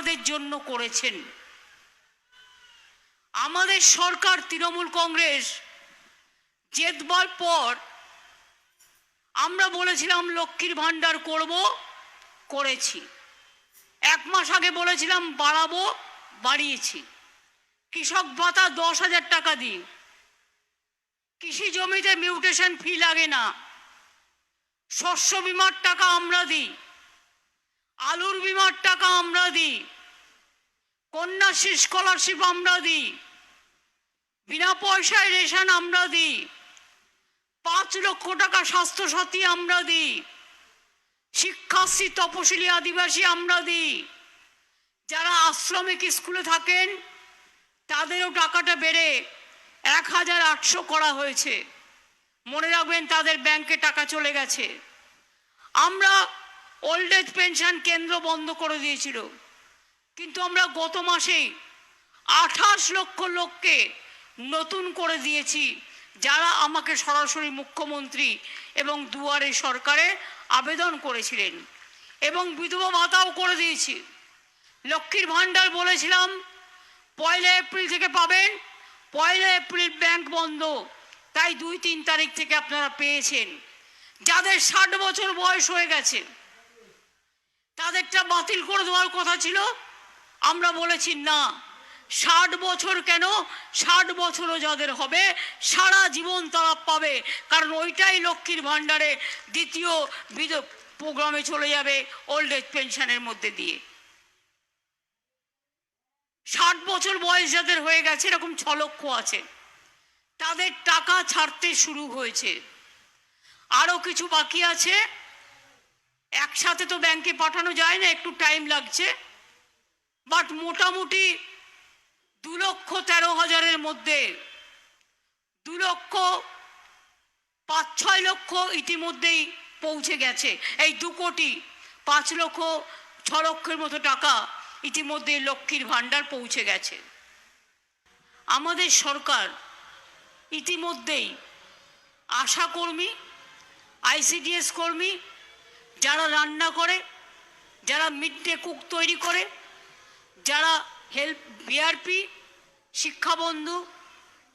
আপনাদের জন্য করেছেন। আমাদের সরকার, তৃণমূল কংগ্রেস, জেতবার পর আমরা বলেছিলাম, লক্ষ্মীর ভাণ্ডার করব, করেছি। এক মাস আগে বলেছিলাম, বাড়াবো, বাড়িয়েছি। কৃষক ভাতা দশ হাজার টাকা দিই কৃষি জমিতে মিউটেশন ফি লাগে না। শস্য বিমার টাকা আমরা দিই। টাকা আমরা দিই কন্যাশ্রী স্কলারশিপ আমরা দিই বিনা পয়সায় রেশন আমরা দিই পাঁচ লক্ষ টাকা স্বাস্থ্যসাথী আমরা দিই শিক্ষাশ্রী তপশিলি আদিবাসী আমরা দিই যারা আশ্রমিক স্কুলে থাকেন, তাদেরও টাকাটা বেড়ে এক হাজার আটশো করা হয়েছে। মনে রাখবেন তাদের ব্যাংকে টাকা চলে গেছে। আমরা ওল্ড এজ পেনশন কেন্দ্র বন্ধ করে দিয়েছিল কিন্তু আমরা গত মাসেই আঠাশ লক্ষ লোককে নতুন করে দিয়েছি যারা আমাকে সরাসরি মুখ্যমন্ত্রী এবং দুয়ারে সরকারে আবেদন করেছিলেন এবং বিধবা ভাতাও করে দিয়েছি লক্ষ্মীর ভাণ্ডার বলেছিলাম পয়লা এপ্রিল থেকে পাবেন পয়লা এপ্রিল ব্যাংক বন্ধ তাই দুই তিন তারিখ থেকে আপনারা পেয়েছেন যাদের ষাট বছর বয়স হয়ে গেছে। তাদেরটা বাতিল করে দেওয়ার কথা ছিল। আমরা বলেছি, না, ষাট বছর কেন? ষাট বছরও যাদের হবে, সারা জীবন তারা পাবে। কারণ ওইটাই লক্ষ্মীর ভাণ্ডারে দ্বিতীয় বিধ প্রোগ্রামে চলে যাবে ওল্ড এজ পেনশনের মধ্যে দিয়ে। ষাট বছর বয়স যাদের হয়ে গেছে, এরকম ছ লক্ষ আছে। তাদের টাকা ছাড়তে শুরু হয়েছে। আরও কিছু বাকি আছে। একসাথে তো ব্যাংকে পাঠানো যায় না, একটু টাইম লাগছে। বাট মোটামুটি দু লক্ষ তেরো হাজারের মধ্যে, দু লক্ষ, পাঁচ ছয় লক্ষ ইতিমধ্যেই পৌঁছে গেছে। এই দু কোটি পাঁচ লক্ষ ছ লক্ষের মতো টাকা ইতিমধ্যে লক্ষ্মীর ভাণ্ডার পৌঁছে গেছে। আমাদের সরকার ইতিমধ্যেই আশাকর্মী, আইসিডিএস কর্মী যারা রান্না করে, যারা মিড ডে কুক তৈরি করে, যারা হেল্প বিআরপি শিক্ষাবন্ধু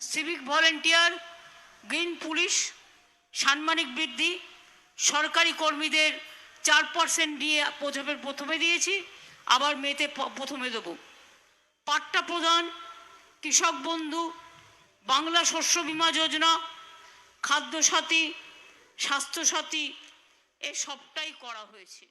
সিভিক ভলেন্টিয়ার গ্রিন পুলিশ সাম্মানিক বৃদ্ধি, সরকারি কর্মীদের চার পার্সেন্ট দিয়ে প্রথমে প্রথমে দিয়েছি, আবার মেতে প্রথমে দেবো। পাট্টা প্রদান কৃষক বন্ধু, বাংলা শস্য বীমা যোজনা, খাদ্যসাথী, স্বাস্থ্যসাথী এ সবটাই করা হয়েছে।